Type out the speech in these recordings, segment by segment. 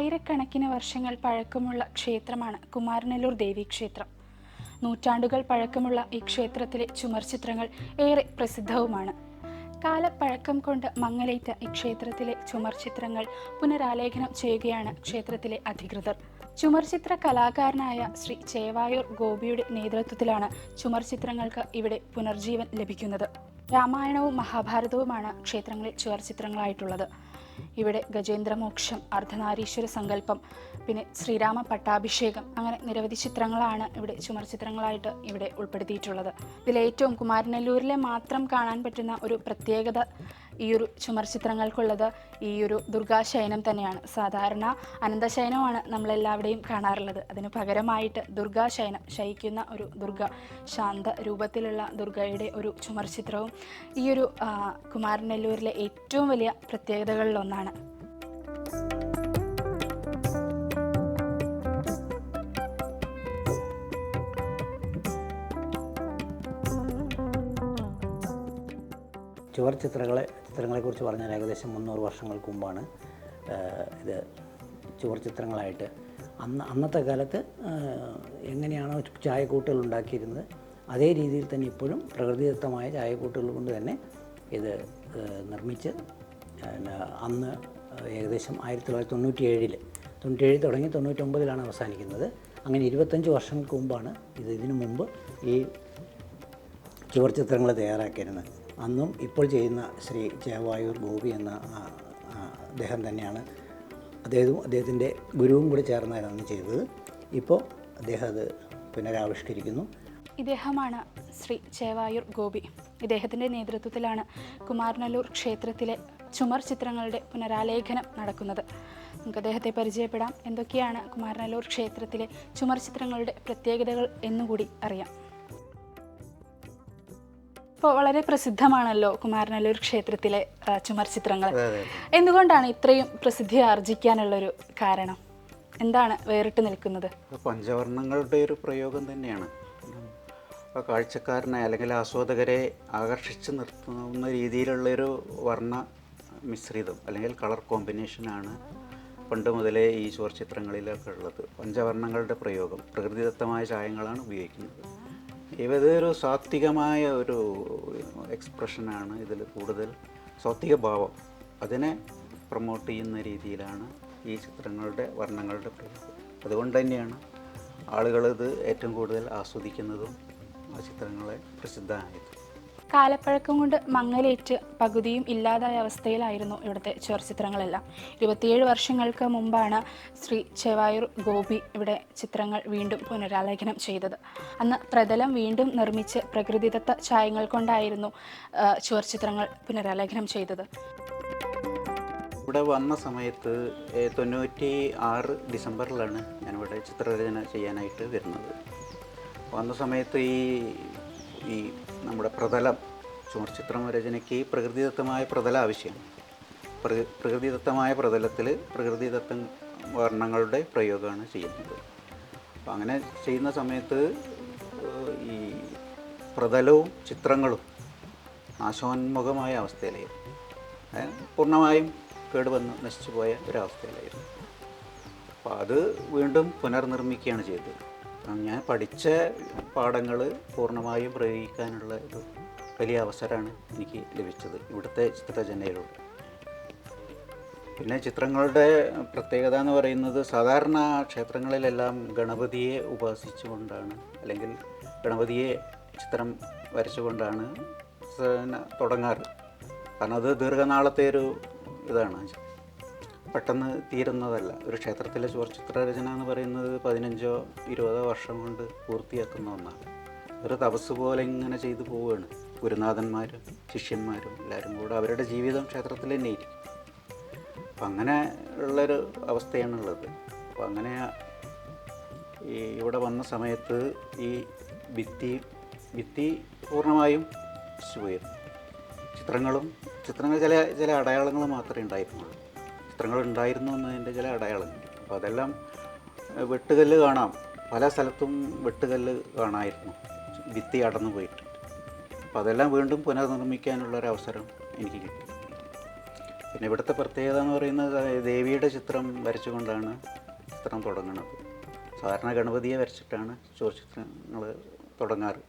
ആയിരക്കണക്കിന് വർഷങ്ങൾ പഴക്കമുള്ള ക്ഷേത്രമാണ് കുമാരനല്ലൂർ ദേവീക്ഷേത്രം നൂറ്റാണ്ടുകൾ പഴക്കമുള്ള ഈ ക്ഷേത്രത്തിലെ ചുമർ ചിത്രങ്ങൾ ഏറെ പ്രസിദ്ധവുമാണ്. കാലപ്പഴക്കം കൊണ്ട് മങ്ങലേറ്റ ഈ ക്ഷേത്രത്തിലെ ചുമർ ചിത്രങ്ങൾ പുനരാലേഖനം ചെയ്യുകയാണ് ക്ഷേത്രത്തിലെ അധികൃതർ. ചുമർ ചിത്ര കലാകാരനായ ശ്രീ ചേവായൂർ ഗോപിയുടെ നേതൃത്വത്തിലാണ് ചുമർ ചിത്രങ്ങൾക്ക് ഇവിടെ പുനർജീവൻ ലഭിക്കുന്നത്. രാമായണവും മഹാഭാരതവുമാണ് ക്ഷേത്രങ്ങളിൽ ചുവർ ചിത്രങ്ങളായിട്ടുള്ളത്. ഇവിടെ ഗജേന്ദ്രമോക്ഷം അർദ്ധനാരീശ്വര സങ്കല്പം പിന്നെ ശ്രീരാമ പട്ടാഭിഷേകം. അങ്ങനെ നിരവധി ചിത്രങ്ങളാണ് ഇവിടെ ചുമർ ചിത്രങ്ങളായിട്ട് ഇവിടെ ഉൾപ്പെടുത്തിയിട്ടുള്ളത്. ഇതിലേറ്റവും കുമാരനെല്ലൂരിലെ മാത്രം കാണാൻ പറ്റുന്ന ഒരു പ്രത്യേകത ഈ ഒരു ചുമർ ചിത്രങ്ങൾക്കുള്ളത് ഈ ഒരു ദുർഗാശയനം തന്നെയാണ്. സാധാരണ അനന്തശയനമാണ് നമ്മളെല്ലാവരുടെയും കാണാറുള്ളത്. അതിന് പകരമായിട്ട് ദുർഗാശയനം ശയിക്കുന്ന ഒരു ദുർഗ ശാന്ത രൂപത്തിലുള്ള ദുർഗയുടെ ഒരു ചുമർ ചിത്രവും ഈ ഒരു കുമാരനെല്ലൂരിലെ ഏറ്റവും വലിയ പ്രത്യേകതകളിലൊന്നാണ്. ചുവർ ചിത്രങ്ങളെ ചിത്രങ്ങളെക്കുറിച്ച് പറഞ്ഞാൽ ഏകദേശം മുന്നൂറ് വർഷങ്ങൾക്ക് മുമ്പാണ് ഇത് ചുവർ ചിത്രങ്ങളായിട്ട്. അന്ന് അന്നത്തെ കാലത്ത് എങ്ങനെയാണോ ചായക്കൂട്ടുകൾ ഉണ്ടാക്കിയിരുന്നത് അതേ രീതിയിൽ തന്നെ ഇപ്പോഴും പ്രകൃതിദത്തമായ ചായക്കൂട്ടുകൾ കൊണ്ട് തന്നെ ഇത് നിർമ്മിച്ച് അന്ന് ഏകദേശം ആയിരത്തി തൊള്ളായിരത്തി തൊണ്ണൂറ്റി ഏഴിൽ തൊണ്ണൂറ്റേഴ് തുടങ്ങി തൊണ്ണൂറ്റൊമ്പതിലാണ് അവസാനിക്കുന്നത്. അങ്ങനെ ഇരുപത്തഞ്ച് വർഷങ്ങൾക്ക് മുമ്പാണ് ഇത് ഇതിനു മുമ്പ് ഈ ചുവർ ചിത്രങ്ങൾ തയ്യാറാക്കിയിരുന്നത്. അന്നും ഇപ്പോൾ ചെയ്യുന്ന ശ്രീ ജയവായൂർ ഗോപി എന്ന അദ്ദേഹം തന്നെയാണ് അദ്ദേഹവും അദ്ദേഹത്തിന്റെ ഗുരുവും കൂടി ചേർന്നായിരുന്നു അന്ന് ചെയ്തത്. ഇപ്പോൾ അദ്ദേഹം അത് പുനരാവിഷ്കരിക്കുന്നു. ഇദ്ദേഹമാണ് ശ്രീ ചേവായൂർ ഗോപി. ഇദ്ദേഹത്തിന്റെ നേതൃത്വത്തിലാണ് കുമാരനല്ലൂർ ക്ഷേത്രത്തിലെ ചുമർ ചിത്രങ്ങളുടെ പുനരാലേഖനം നടക്കുന്നത്. നമുക്ക് അദ്ദേഹത്തെ പരിചയപ്പെടാം. എന്തൊക്കെയാണ് കുമാരനല്ലൂർ ക്ഷേത്രത്തിലെ ചുമർ ചിത്രങ്ങളുടെ പ്രത്യേകതകൾ എന്നുകൂടി അറിയാം. ഇപ്പോൾ വളരെ പ്രസിദ്ധമാണല്ലോ കുമാരനല്ലൂർ ക്ഷേത്രത്തിലെ ചുമർചിത്രങ്ങൾ ചുമർ ചിത്രങ്ങൾ. എന്തുകൊണ്ടാണ് ഇത്രയും പ്രസിദ്ധി ആർജിക്കാനുള്ളൊരു കാരണം? എന്താണ് വേറിട്ട് നിൽക്കുന്നത്? പഞ്ചവർണങ്ങളുടെ ഒരു പ്രയോഗം തന്നെയാണ്. ഇപ്പോൾ കാഴ്ചക്കാരനെ അല്ലെങ്കിൽ ആസ്വാദകരെ ആകർഷിച്ച് നിർത്തുന്ന രീതിയിലുള്ളൊരു വർണ മിശ്രിതം അല്ലെങ്കിൽ കളർ കോമ്പിനേഷനാണ് പണ്ട് മുതലേ ഈ ചുവർ ചിത്രങ്ങളിലൊക്കെ ഉള്ളത്. പഞ്ചവർണങ്ങളുടെ പ്രയോഗം പ്രകൃതിദത്തമായ ചായങ്ങളാണ് ഉപയോഗിക്കുന്നത്. ഇതൊരു സാത്വികമായ ഒരു എക്സ്പ്രഷനാണ് ഇതിൽ കൂടുതൽ സാത്വിക ഭാവം. അതിനെ പ്രൊമോട്ട് ചെയ്യുന്ന രീതിയിലാണ് ഈ ചിത്രങ്ങളുടെ വർണങ്ങളുടെ പ്രയോഗം. അതുകൊണ്ട് തന്നെയാണ് ആളുകൾ ഇത് ഏറ്റവും കൂടുതൽ ആസ്വദിക്കുന്നതും ആ ചിത്രങ്ങളെ പ്രസിദ്ധമായത്. കാലപ്പഴക്കം കൊണ്ട് മങ്ങലേറ്റ് പകുതിയും ഇല്ലാതായ അവസ്ഥയിലായിരുന്നു ഇവിടുത്തെ ചുവർച്ചിത്രങ്ങളെല്ലാം ഇരുപത്തിയേഴ് വർഷങ്ങൾക്ക് മുമ്പാണ് ശ്രീ ചെവായൂർ ഗോപി ഇവിടെ ചിത്രങ്ങൾ വീണ്ടും പുനരാലേഖനം ചെയ്തത്. അന്ന് പ്രതലം വീണ്ടും നിർമ്മിച്ച് പ്രകൃതിദത്ത ചായങ്ങൾ കൊണ്ടായിരുന്നു ചുവർച്ചിത്രങ്ങൾ പുനരാലേഖനം ചെയ്തത്. ഇവിടെ വന്ന സമയത്ത് തൊണ്ണൂറ്റി ആറ് ഡിസംബറിലാണ് ഞാനിവിടെ ചിത്രരചന ചെയ്യാനായിട്ട് വരുന്നത്. വന്ന സമയത്ത് ഈ ഈ നമ്മുടെ പ്രതലം ചുമർചിത്രം രചനയ്ക്ക് പ്രകൃതിദത്തമായ പ്രതലം ആവശ്യമാണ് പ്രകൃ പ്രകൃതിദത്തമായ പ്രതലത്തിൽ പ്രകൃതിദത്ത വർണങ്ങളുടെ പ്രയോഗമാണ് ചെയ്യുന്നത്. അപ്പം അങ്ങനെ ചെയ്യുന്ന സമയത്ത് ഈ പ്രതലവും ചിത്രങ്ങളും നാശോന്മുഖമായ അവസ്ഥയിലായിരുന്നു. പൂർണമായും കേടുവന്ന് നശിച്ചു പോയ ഒരവസ്ഥയിലായിരുന്നു. അപ്പോൾ അത് വീണ്ടും പുനർനിർമ്മിക്കുകയാണ് ചെയ്തത്. ഞാൻ പഠിച്ച പാഠങ്ങൾ പൂർണമായും പ്രയോഗിക്കാനുള്ള ഒരു വലിയ അവസരമാണ് എനിക്ക് ലഭിച്ചത് ഇവിടുത്തെ ചിത്രരചനയിലൂടെ. പിന്നെ ചിത്രങ്ങളുടെ പ്രത്യേകത എന്ന് പറയുന്നത് സാധാരണ ക്ഷേത്രങ്ങളിലെല്ലാം ഗണപതിയെ ഉപാസിച്ചുകൊണ്ടാണ് അല്ലെങ്കിൽ ഗണപതിയെ ചിത്രം വരച്ചുകൊണ്ടാണ് തുടങ്ങാറ്. കാരണം അത് ദീർഘനാളത്തെ ഒരു ഇതാണ്. പെട്ടെന്ന് തീരുന്നതല്ല. ഒരു ക്ഷേത്രത്തിലെ ചിത്രരചന എന്ന് പറയുന്നത് പതിനഞ്ചോ ഇരുപതോ വർഷം കൊണ്ട് പൂർത്തിയാക്കുന്ന ഒന്നാണ്. ഒരു തപസ് പോലെ ഇങ്ങനെ ചെയ്തു പോവുകയാണ് ഗുരുനാഥന്മാരും ശിഷ്യന്മാരും എല്ലാവരും കൂടെ അവരുടെ ജീവിതം ക്ഷേത്രത്തിൽ തന്നെ ഇരിക്കും. അപ്പം അങ്ങനെ ഉള്ളൊരു അവസ്ഥയാണുള്ളത്. അപ്പോൾ അങ്ങനെ ഈ ഇവിടെ വന്ന സമയത്ത് ഈ ഭിത്തി ഭിത്തി പൂർണമായും നശിച്ചുപോയിരുന്നു ചിത്രങ്ങളും ചിത്രങ്ങൾ ചില ചില അടയാളങ്ങൾ മാത്രമേ ഉണ്ടായിരുന്നുള്ളൂ. ചിത്രങ്ങൾ ഉണ്ടായിരുന്നു എന്നതിന്റെ ചില അടയാളങ്ങൾ. അപ്പോൾ അതെല്ലാം വെട്ടുകല്ല് കാണാം. പല സ്ഥലത്തും വെട്ടുകല്ല് കാണായിരുന്നു. ഭിത്തി അടന്നു പോയിട്ട്. അപ്പോൾ അതെല്ലാം വീണ്ടും പുനർനിർമ്മിക്കാനുള്ള ഒരു അവസരം എനിക്ക് കിട്ടി. പിന്നെ ഇവിടുത്തെ പ്രത്യേകത എന്ന് പറയുന്നത് ദേവിയുടെ ചിത്രം വരച്ചുകൊണ്ടാണ് ചിത്രം തുടങ്ങുന്നത്. സാധാരണ ഗണപതിയെ വരച്ചിട്ടാണ് ചുവർ ചിത്രങ്ങൾ തുടങ്ങാറ്.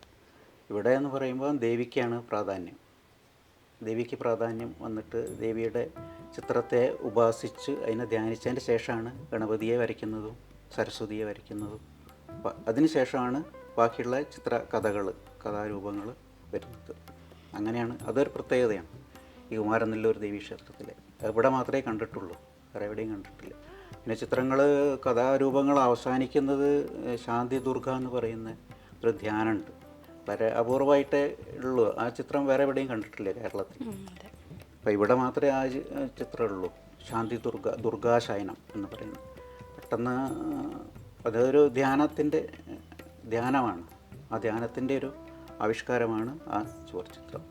ഇവിടെ എന്ന് പറയുമ്പോൾ ദേവിക്കാണ് പ്രാധാന്യം. ദേവിക്ക് പ്രാധാന്യം വന്നിട്ട് ദേവിയുടെ ചിത്രത്തെ ഉപാസിച്ച് അതിനെ ധ്യാനിച്ചതിന് ശേഷമാണ് ഗണപതിയെ വരയ്ക്കുന്നതും സരസ്വതിയെ വരയ്ക്കുന്നതും. അതിനുശേഷമാണ് ബാക്കിയുള്ള ചിത്ര കഥകൾ കഥാരൂപങ്ങൾ വരുന്നത്. അങ്ങനെയാണ് അതൊരു പ്രത്യേകതയാണ് ഈ കുമാരനെല്ലൂർ ദേവീ ക്ഷേത്രത്തിലെ. ഇവിടെ മാത്രമേ കണ്ടിട്ടുള്ളൂ വേറെ എവിടെയും കണ്ടിട്ടില്ല. പിന്നെ ചിത്രങ്ങൾ കഥാരൂപങ്ങൾ അവസാനിക്കുന്നത് ശാന്തി ദുർഗ എന്ന് പറയുന്ന ഒരു ധ്യാനമുണ്ട്. വളരെ അപൂർവമായിട്ടേ ഉള്ളൂ. ആ ചിത്രം വേറെ എവിടെയും കണ്ടിട്ടില്ല കേരളത്തിൽ. അപ്പോൾ ഇവിടെ മാത്രമേ ആ ചിത്രം ഉള്ളൂ. ശാന്തി ദുർഗ ദുർഗാശയനം എന്ന് പറയുന്നത്. പെട്ടെന്ന് അതൊരു ധ്യാനത്തിന്റെ ധ്യാനമാണ്. ആ ധ്യാനത്തിന്റെ ഒരു ആവിഷ്കാരമാണ് ആ ചുവർ ചിത്രം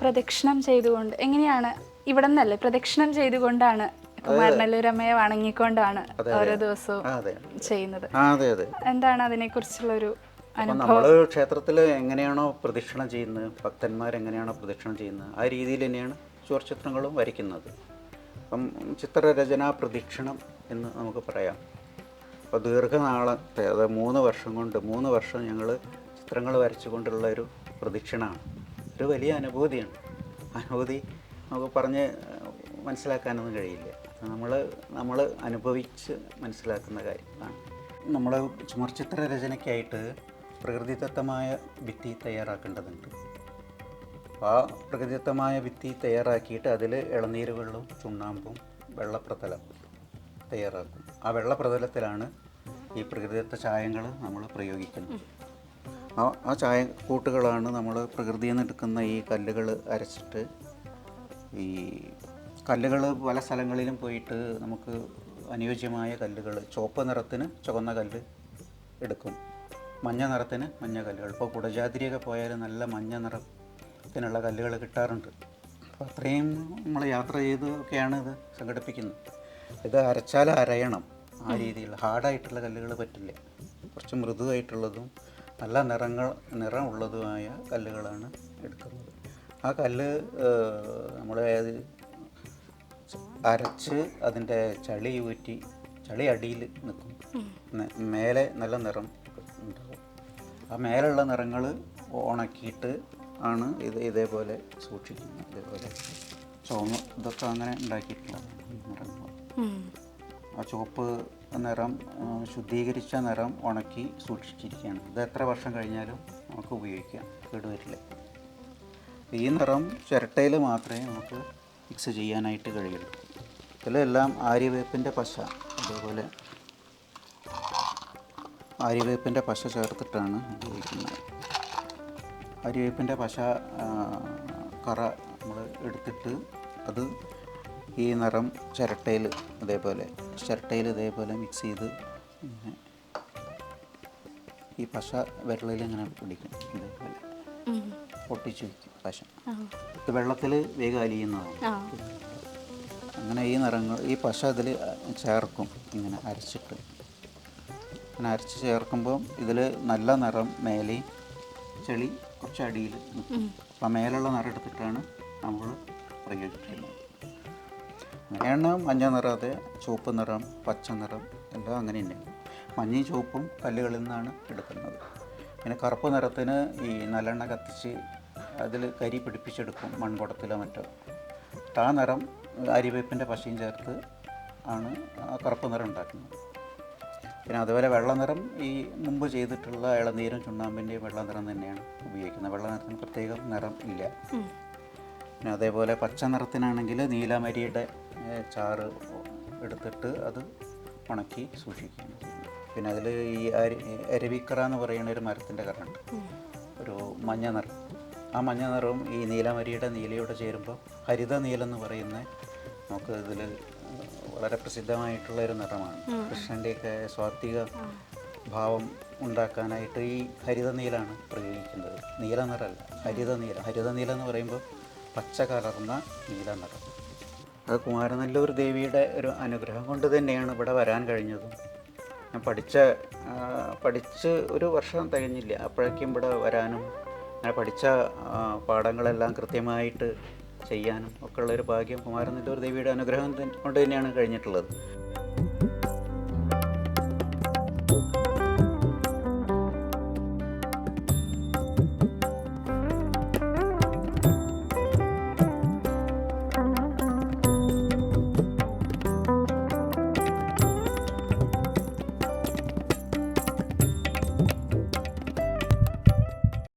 പ്രദക്ഷിണം ചെയ്തുകൊണ്ട് എങ്ങനെയാണ് ഇവിടെ നിന്നല്ലേ പ്രദക്ഷിണം ചെയ്തുകൊണ്ടാണ് കുമാരനല്ലൂരമ്മയെ വണങ്ങിക്കൊണ്ടാണ് ഓരോ ദിവസവും ചെയ്യുന്നത്. ആ അതെ അതെ. എന്താണ് അതിനെക്കുറിച്ചുള്ളൊരു ഒരു നമ്മൾ ക്ഷേത്രത്തിൽ എങ്ങനെയാണോ പ്രദക്ഷിണം ചെയ്യുന്നത് ഭക്തന്മാർ എങ്ങനെയാണോ പ്രദക്ഷിണം ചെയ്യുന്നത് ആ രീതിയിൽ തന്നെയാണ് ചുവർ ചിത്രങ്ങളും വരയ്ക്കുന്നത്. അപ്പം ചിത്രരചന പ്രദക്ഷിണം എന്ന് നമുക്ക് പറയാം. അപ്പോൾ ദീർഘനാളത്തെ അതായത് മൂന്ന് വർഷം കൊണ്ട് മൂന്ന് വർഷം ഞങ്ങൾ ചിത്രങ്ങൾ വരച്ചുകൊണ്ടുള്ള ഒരു പ്രദക്ഷിണമാണ് ഒരു വലിയ അനുഭൂതിയാണ്. അനുഭൂതി നമുക്ക് പറഞ്ഞ് മനസ്സിലാക്കാനൊന്നും കഴിയില്ല. നമ്മൾ നമ്മൾ അനുഭവിച്ച് മനസ്സിലാക്കുന്ന കാര്യമാണ് നമ്മൾ ചുമർചിത്ര രചനയ്ക്കായിട്ട് പ്രകൃതിദത്തമായ ഭിത്തി തയ്യാറാക്കേണ്ടതുണ്ട്. ആ പ്രകൃതിദത്തമായ ഭിത്തി തയ്യാറാക്കിയിട്ട് അതിൽ ഇളനീര് വെള്ളവും ചുണ്ണാമ്പും വെള്ളപ്രതലം തയ്യാറാക്കും. ആ വെള്ളപ്രതലത്തിലാണ് ഈ പ്രകൃതിദത്ത ചായങ്ങൾ നമ്മൾ പ്രയോഗിക്കുന്നത്. ആ ആ ചായ കൂട്ടുകളാണ് നമ്മൾ പ്രകൃതിയിൽ നിന്ന് എടുക്കുന്ന ഈ കല്ലുകൾ അരച്ചിട്ട് ഈ കല്ലുകൾ പല സ്ഥലങ്ങളിലും പോയിട്ട് നമുക്ക് അനുയോജ്യമായ കല്ലുകൾ ചുവപ്പ് നിറത്തിന് ചുവന്ന കല്ല് എടുക്കും. മഞ്ഞ നിറത്തിന് മഞ്ഞ കല്ലുകൾ. ഇപ്പോൾ കുടജാതിരിയൊക്കെ പോയാൽ നല്ല മഞ്ഞ നിറത്തിനുള്ള കല്ലുകൾ കിട്ടാറുണ്ട്. അപ്പോൾ അത്രയും നമ്മൾ യാത്ര ചെയ്തൊക്കെയാണ് ഇത് സംഘടിപ്പിക്കുന്നത്. ഇത് അരച്ചാൽ അരയണം. ആ രീതിയിൽ. ഹാർഡായിട്ടുള്ള കല്ലുകൾ പറ്റില്ല. കുറച്ച് മൃദുവായിട്ടുള്ളതും നല്ല നിറങ്ങൾ നിറമുള്ളതുമായ കല്ലുകളാണ് എടുക്കുന്നത്. ആ കല്ല് നമ്മൾ അരച്ച് അതിന്റെ ചളി ഊറ്റി ചളി അടിയിൽ നിൽക്കും. മേലെ നല്ല നിറം ഉണ്ടാവും. ആ മേലുള്ള നിറങ്ങൾ ഉണക്കിയിട്ട് ആണ് ഇത് ഇതേപോലെ സൂക്ഷിക്കുന്നത്. ഇതേപോലെ ചുവന്ന ഇതൊക്കെ അങ്ങനെ ഉണ്ടാക്കിയിട്ടുള്ള നിറങ്ങൾ. ആ ചുവപ്പ് നിറം ശുദ്ധീകരിച്ച നിറം ഉണക്കി സൂക്ഷിച്ചിരിക്കുകയാണ്. ഇത് എത്ര വർഷം കഴിഞ്ഞാലും നമുക്ക് ഉപയോഗിക്കാം. കേടുവരില്ല. ഈ നിറം ചിരട്ടയിൽ മാത്രമേ നമുക്ക് മിക്സ് ചെയ്യാനായിട്ട് കഴിയുള്ളൂ. ഇതിലെല്ലാം ആര്യവേപ്പിന്റെ പശ അതേപോലെ ആര്യവേപ്പിന്റെ പശ ചേർത്തിട്ടാണ് ഉപയോഗിക്കുന്നത്. അരിവേപ്പിന്റെ പശ കറ നമ്മൾ എടുത്തിട്ട് അത് ഈ നിറം ചിരട്ടയിൽ അതേപോലെ ചിരട്ടയിൽ ഇതേപോലെ മിക്സ് ചെയ്ത് പിന്നെ ഈ പശ വിരളിൽ ഇങ്ങനെ പിടിക്കും ഇതേപോലെ. പൊട്ടിച്ച് വയ്ക്കും പശ. ഇത് വെള്ളത്തിൽ വേഗം അലിയുന്നതാണ്. അങ്ങനെ ഈ നിറങ്ങൾ ഈ പശ അതിൽ ചേർക്കും ഇങ്ങനെ അരച്ചിട്ട്. അങ്ങനെ അരച്ച് ചേർക്കുമ്പോൾ ഇതിൽ നല്ല നിറം മേലെ ചെളി കുറച്ച് അടിയിൽ അപ്പം മേലുള്ള നിറം എടുത്തിട്ടാണ് നമ്മൾ പ്രയോഗിക്കുന്നത്. അങ്ങനെയാണ് മഞ്ഞ നിറം അതെ ചുവപ്പ് നിറം പച്ച നിറം എല്ലാം അങ്ങനെ തന്നെയാണ് മഞ്ഞയും ചുവപ്പും കല്ലുകളിൽ നിന്നാണ് എടുക്കുന്നത്. പിന്നെ കറുപ്പ് നിറത്തിന് ഈ നല്ലെണ്ണ കത്തിച്ച് അതിൽ കരി പിടിപ്പിച്ചെടുക്കും മൺകുടത്തിലോ മറ്റോ. ആ നിറം അരിവേപ്പിന്റെ പശയും ചേർത്ത് ആണ് കറുപ്പ് നിറം ഉണ്ടാക്കുന്നത്. പിന്നെ അതുപോലെ വെള്ള നിറം ഈ മുമ്പ് ചെയ്തിട്ടുള്ള ഇളനീരും ചുണ്ണാമ്പിന്റെയും വെള്ള നിറം തന്നെയാണ് ഉപയോഗിക്കുന്നത്. വെള്ള നിറത്തിന് പ്രത്യേകം നിറം ഇല്ല. പിന്നെ അതേപോലെ പച്ച നിറത്തിനാണെങ്കിൽ നീലാമരിയുടെ ചാറ് എടുത്തിട്ട് അത് ഉണക്കി സൂക്ഷിക്കുന്നു പിന്നെ അതിൽ ഈ അരി അരവിക്കറ എന്ന് പറയുന്ന ഒരു മരത്തിന്റെ കറുണ്ട് ഒരു മഞ്ഞ നിറം. ആ മഞ്ഞ നിറവും ഈ നീലമരിയുടെ നീലയോടെ ചേരുമ്പോൾ ഹരിത നീലെന്ന് പറയുന്ന നമുക്ക് ഇതിൽ വളരെ പ്രസിദ്ധമായിട്ടുള്ള ഒരു നിറമാണ്. കൃഷ്ണന്റെയൊക്കെ സ്വാത്വിക ഭാവം ഉണ്ടാക്കാനായിട്ട് ഈ ഹരിത നീലാണ് പ്രയോഗിക്കുന്നത്. നീല നിറമല്ല ഹരിത നീല. ഹരിത നീല എന്ന് പറയുമ്പോൾ പച്ച കലർന്ന നീല നിറം. അത് കുമാരനല്ലൂർ ദേവിയുടെ ഒരു അനുഗ്രഹം കൊണ്ട് തന്നെയാണ് ഇവിടെ വരാൻ കഴിഞ്ഞതും. ഞാൻ പഠിച്ച പഠിച്ച് ഒരു വർഷം തികഞ്ഞില്ല. അപ്പോഴേക്കും ഇവിടെ വരാനും ഞാൻ പഠിച്ച പാഠങ്ങളെല്ലാം കൃത്യമായിട്ട് ചെയ്യാനും ഒക്കെ ഉള്ളൊരു ഭാഗ്യം കുമാരനെല്ലൂർ ദേവിയുടെ അനുഗ്രഹം കൊണ്ട് തന്നെയാണ് കഴിഞ്ഞിട്ടുള്ളത്.